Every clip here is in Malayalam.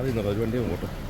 മാറി നിന്നോ ഒരു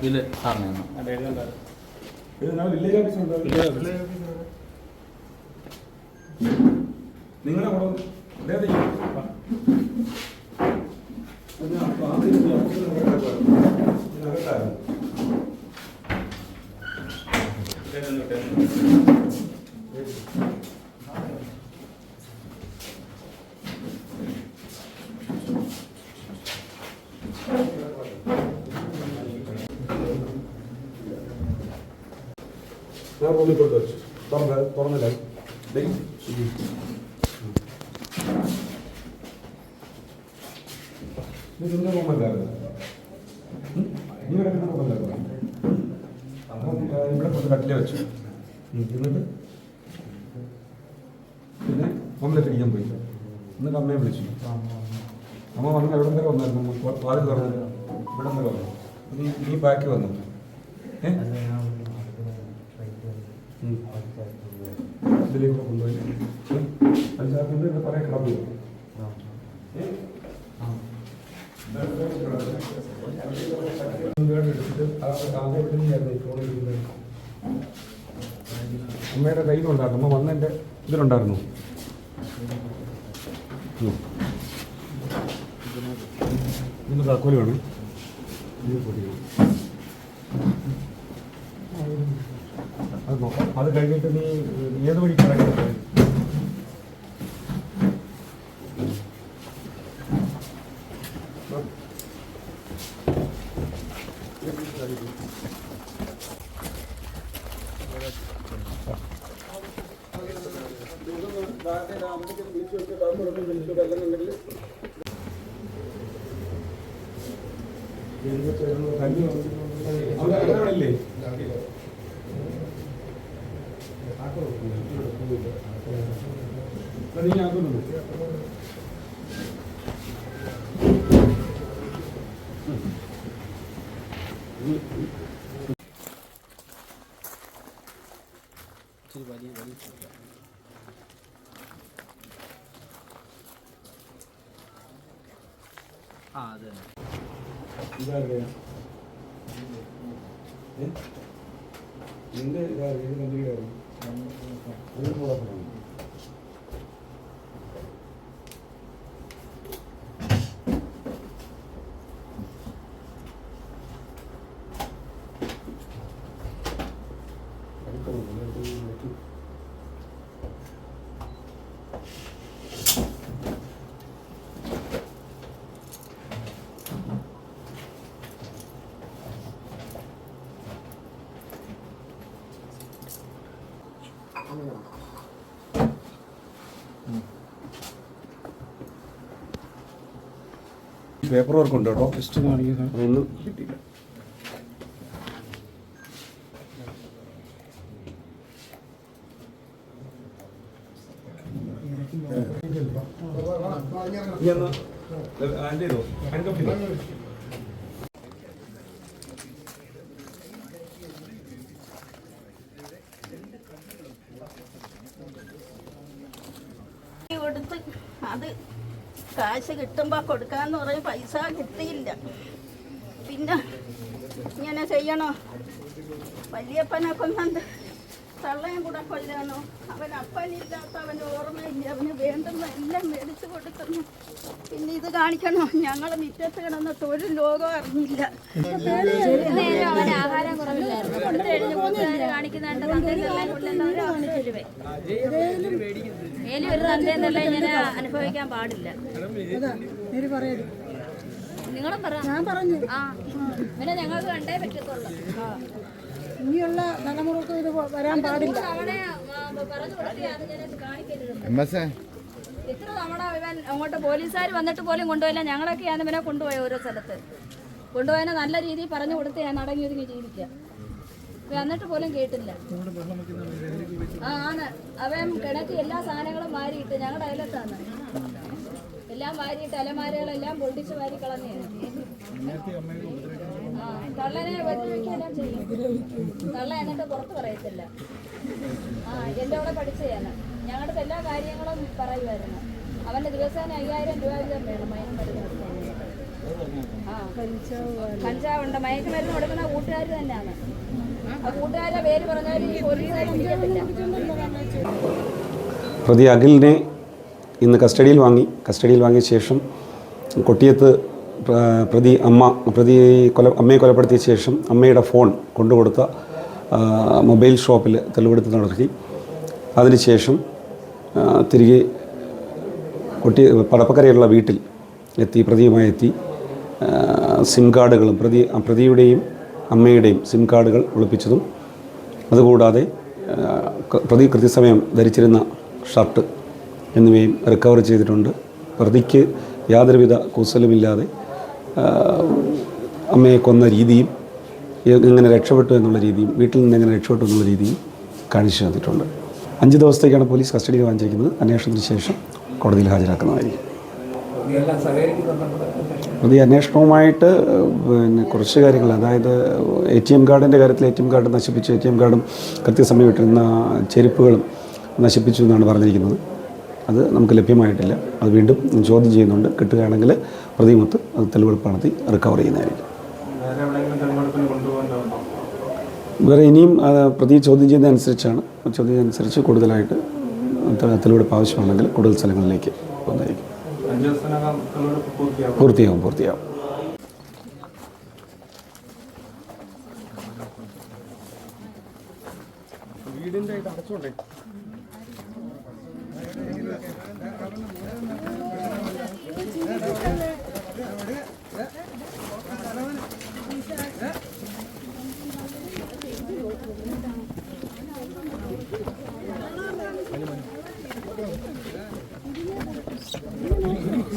ഇതിൽ സാറിന് നിങ്ങളുടെ ഒന്ന് വിട്ടേ ഞാൻ റൂമിൽ കൊണ്ട് വെച്ചു തുറന്ന തുറന്നില്ല ദേ. ഇത് നിന്റെ റൂമല്ലായിരുന്നു ഉം? നീ കിടക്കുന്ന റൂമല്ലായിരുന്നു അപ്പം ആ, ഇവിടെ കൊണ്ട് കട്ടിലെ വെച്ചു. എന്നിട്ട്? പിന്നെ ഓംലെറ്റ് അടിക്കാൻ പോയി. എന്നിട്ട് അമ്മയെ വിളിച്ചു. അമ്മ വന്ന് എവിടെ വരെ വന്നായിരുന്നു? വാതിൽ തുറന്നു. ഇവിടെ വരെ വന്നു. നീ നീ ബാക്കി വന്നു. ഏ? ഉം. ഇതിലേക്ക് കൊണ്ടുപോയി. അഞ്ചാറ് കുറേ കിടന്നു. അമ്മയുടെ കയ്യിലുണ്ടായിരുന്നു അമ്മ വന്നെന്റെ ഇതിലുണ്ടായിരുന്നു. ഇതിന് താക്കോൽ വേണം. അത് നോക്കാം. അത് കഴിഞ്ഞിട്ട് നീ ഏത് വഴി കിടക്കുന്നത് അവിടെ നീ ആ അതെ? നിന്റെ ഇതാ ഏത് പേപ്പർ വർക്ക് ഉണ്ട് കേട്ടോ ജസ്റ്റ് ഒന്നും കിട്ടിയില്ല. ഹാൻഡ് ചെയ്തോ ഹാൻഡ് കപ്പ് ചെയ്തോ? കൊടുത്ത് അത് കാശ് കിട്ടുമ്പോൾ കൊടുക്കാന്ന് പറയും പൈസ കിട്ടിയില്ല പിന്നെ ഇങ്ങനെ ചെയ്യണോ വലിയപ്പനെ കൊന്നത് തള്ളയും കൂടെ കൊല്ലാനോ അവൻ അപ്പനില്ലാത്ത അവന് ഓർമ്മയില്ല അവന് വേണ്ടുന്ന എല്ലാം മേടിച്ചു കൊടുക്കുന്നു പിന്നെ ഇത് കാണിക്കണോ ഞങ്ങൾ മുറ്റത്ത് കിടന്നിട്ട് ഒരു ലോകം അറിഞ്ഞില്ല ആഹാരം കാണിക്കുന്നതായിട്ട് തന്തയെന്നെല്ലാം കൊല്ലുന്നവര് അവന് ചുരുവേ മേലി ഒരു തന്തയെന്നെല്ലാം ഇങ്ങനെ അനുഭവിക്കാൻ പാടില്ല. നിങ്ങളും പറ. ഞാൻ പറഞ്ഞു. ആ പിന്നെ ഞങ്ങൾക്ക് കണ്ടേ പറ്റത്തുള്ളൂ. ഇനിയുള്ള തലമുറയ്ക്ക് ഇത് വരാൻ പാടില്ല. ഇത്ര തവണ ഇവൻ അങ്ങോട്ട് പോലീസുകാർ വന്നിട്ട് പോലും കൊണ്ടുപോയില്ല. ഞങ്ങളൊക്കെയാണ് ഇവനെ കൊണ്ടുപോയ ഓരോ സ്ഥലത്ത്. കൊണ്ടുപോയതിനെ നല്ല രീതിയിൽ പറഞ്ഞു കൊടുത്ത് ഞാൻ അടങ്ങി ഒതുങ്ങി ജീവിക്കുക. എന്നിട്ട് പോലും കേട്ടില്ല. ആ ആണ്. അവൻ കിണറ്റി എല്ലാ സാധനങ്ങളും വാരിയിട്ട് ഞങ്ങളുടെ അയലത്താണ്. എല്ലാം വാരിയിട്ട് അലമാരകളെല്ലാം പൊട്ടിച്ച് വാരി കളഞ്ഞാണ് ആ കള്ളനെ ചെയ്യും. കള്ള എന്നിട്ട് പുറത്ത് പറയത്തില്ല. ആ എന്റെ അവിടെ പഠിച്ചതാണ് ഞങ്ങളുടെ എല്ലാ കാര്യങ്ങളും പറയുമായിരുന്നു അവന്റെ ദിവസേന അയ്യായിരം രൂപ വീതം വേണം മയക്കും മരുന്ന്. ആ കഞ്ചാവുണ്ട്. മയക്കുമരുന്ന് കൊടുക്കുന്ന കൂട്ടുകാർ തന്നെയാണ്. പേര് പറഞ്ഞാൽ പ്രതി അഖിലിനെ ഇന്ന് കസ്റ്റഡിയിൽ വാങ്ങി. കസ്റ്റഡിയിൽ വാങ്ങിയ ശേഷം കൊട്ടിയത്ത് പ്രതി അമ്മ പ്രതി കൊല അമ്മയെ കൊലപ്പെടുത്തിയ ശേഷം അമ്മയുടെ ഫോൺ കൊണ്ടുകൊടുത്ത മൊബൈൽ ഷോപ്പിൽ തെളിവെടുത്ത് നടത്തി. അതിനുശേഷം തിരികെ കൊട്ടി പടപ്പക്കരയുള്ള വീട്ടിൽ എത്തി പ്രതിയുമായി എത്തി. സിം കാർഡുകളും പ്രതി പ്രതിയുടെയും അമ്മയുടെയും സിം കാർഡുകൾ ഒളിപ്പിച്ചതും. അതുകൂടാതെ പ്രതി കൃത്യസമയം ധരിച്ചിരുന്ന ഷർട്ട് എന്നിവയും റിക്കവർ ചെയ്തിട്ടുണ്ട്. പ്രതിക്ക് യാതൊരുവിധ കൂസലുമില്ലാതെ അമ്മയെ കൊന്ന രീതിയും എങ്ങനെ രക്ഷപ്പെട്ടു എന്നുള്ള രീതിയും വീട്ടിൽ നിന്ന് എങ്ങനെ രക്ഷപ്പെട്ടു എന്നുള്ള രീതിയും കാണിച്ചു തന്നിട്ടുണ്ട്. അഞ്ച് ദിവസത്തേക്കാണ് പോലീസ് കസ്റ്റഡിയിൽ വാങ്ങിച്ചിരിക്കുന്നത്. അന്വേഷണത്തിന് ശേഷം കോടതിയിൽ ഹാജരാക്കുന്നതായിരിക്കും. പ്രതി അന്വേഷണവുമായിട്ട് പിന്നെ കുറച്ച് കാര്യങ്ങൾ അതായത് എ ടി എം കാർഡിന്റെ കാര്യത്തിൽ എ ടി എം കാർഡ് നശിപ്പിച്ച് എ ടി എം കാർഡും കൃത്യസമയം ഇട്ടിരുന്ന ചെരുപ്പുകളും നശിപ്പിച്ചു എന്നാണ് പറഞ്ഞിരിക്കുന്നത്. അത് നമുക്ക് ലഭ്യമായിട്ടില്ല. അത് വീണ്ടും ചോദ്യം ചെയ്യുന്നുണ്ട്. കിട്ടുകയാണെങ്കിൽ പ്രതിമത്ത് അത് തെളിവെടുപ്പ് നടത്തി റിക്കവർ ചെയ്യുന്നതായിരിക്കും. വേറെ ഇനിയും പ്രതി ചോദ്യം ചെയ്യുന്നതനുസരിച്ചാണ്. ചോദ്യം അനുസരിച്ച് കൂടുതലായിട്ട് തെളിവെടുപ്പ് ആവശ്യമുണ്ടെങ്കിൽ കൂടുതൽ സ്ഥലങ്ങളിലേക്ക് പോകുന്നതായിരിക്കും പൂർത്തിയാവും പൂർത്തിയാവും വീടിന്റെ ഇത് അടച്ചോണ്ടേ.